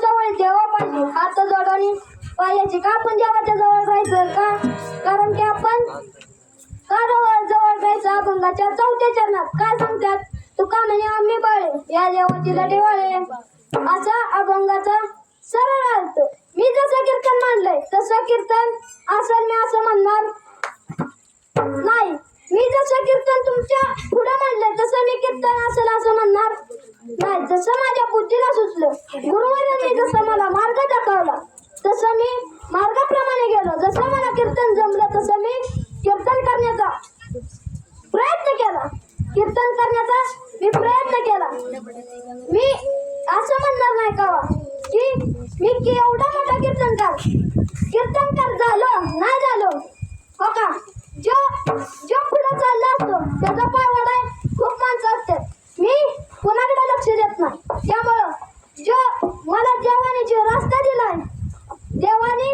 जवळ देवा पाहिजे हात जोडणी पाहिजे का आपण देवाच्या जवळ जायचं का? कारण की आपण का जवळ जवळ जायचं अभंगाच्या चौथ्या चरणात. काय सांगतात? तू का म्हणे आम्ही बळे या देवाची लढे वळे असा अभंगाचा सरळ अर्थ. मी जसं कीर्तन मांडलंय तसं कीर्तन असं मी असं म्हणणार नाही. मी जसं कीर्तन तुमच्यापुढे म्हणलं तसं मी कीर्तन असेल असं म्हणणार नाही जसं माझ्या बुद्धीला सुचलं गुरुवारांनी जसं मला मार्ग दाखवला तसं मी मार्गाप्रमाणे गेलो. जसं मला कीर्तन जमलं तसं मी कीर्तन करण्याचा प्रयत्न केला. कीर्तन करण्याचा मी प्रयत्न केला. मी असं म्हणणार नाही का हो, की मी की एवढा मोठा कीर्तनकार कीर्तनकार झालो नाही झालो हो का? जो जो पुढे चालला असतो त्याचा पाय वाढाय खूप माणसं असतात मी कोणाकडे लक्ष देत नाही त्यामुळं जो मला देवाने जे रस्ता दिलाय देवाने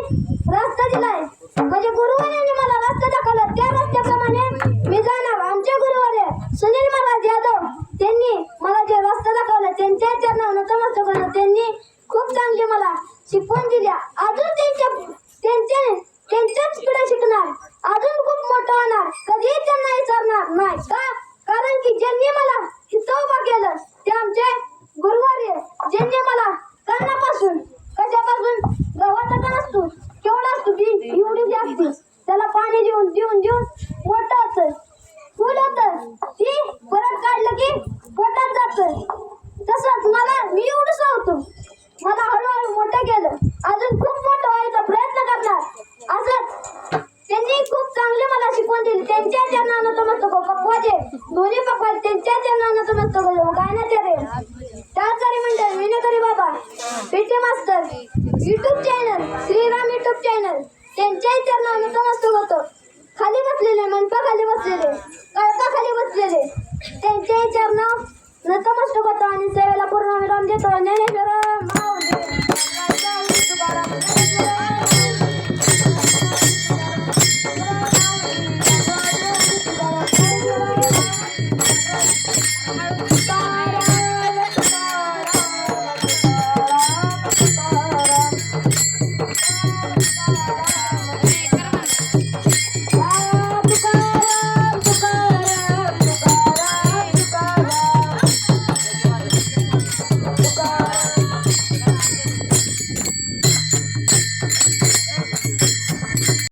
रस्ता दिलाय. म्हणजे गुरुवाराने मला रस्ता दाखवला. त्या रस्त्याप्रमाणे मी जाणार. आमचे गुरुवारे सुनील महाराज यादव त्यांनी मला जे रस्ता दाखवला त्यांच्या चरणावर नतमस्तक त्यांनी खूप चांगली मला शिकवण दिल्या अजून त्यांच्या त्यांचे त्यांच्याच पुढे शिकणार. अजून खूप मोठं होणार. कधीही त्यांना विचारणार नाही. का? कारण की ज्यांनी मला इथं उभा केलं ते आमचे म्हणजे मला कानापासून कशापासून? गव्हाचा कण असतो केवढा असतो ती एवढी जास्ती. त्याला पाणी देऊन देऊन देऊन मोठं होतं फुल होतं ती परत काढलं की पोटात जातं. तसंच मला मी एवढंच सांगतो. मला हळूहळू मोठं केलं. अजून खूप मोठं व्हायचा प्रयत्न करणार. असंच त्यांनी खूप चांगले मला शिकवण दिली. त्यांच्या चरणानं तो म्हणतो पकवाचे दोन्ही पकवाचे त्यांच्या चरणानं तो म्हणतो गायनाचे रे. पीटी मास्तर YouTube channel Shriram YouTube channel त्यांच्याही चरणानं नतमस्तक होतं खाली बसलेले मनपा खाली बसलेले कळका खाली बसलेले त्यांच्या चरण नतमस्तक होतं आणि सेवेला पूर्ण विराम देतो. आणि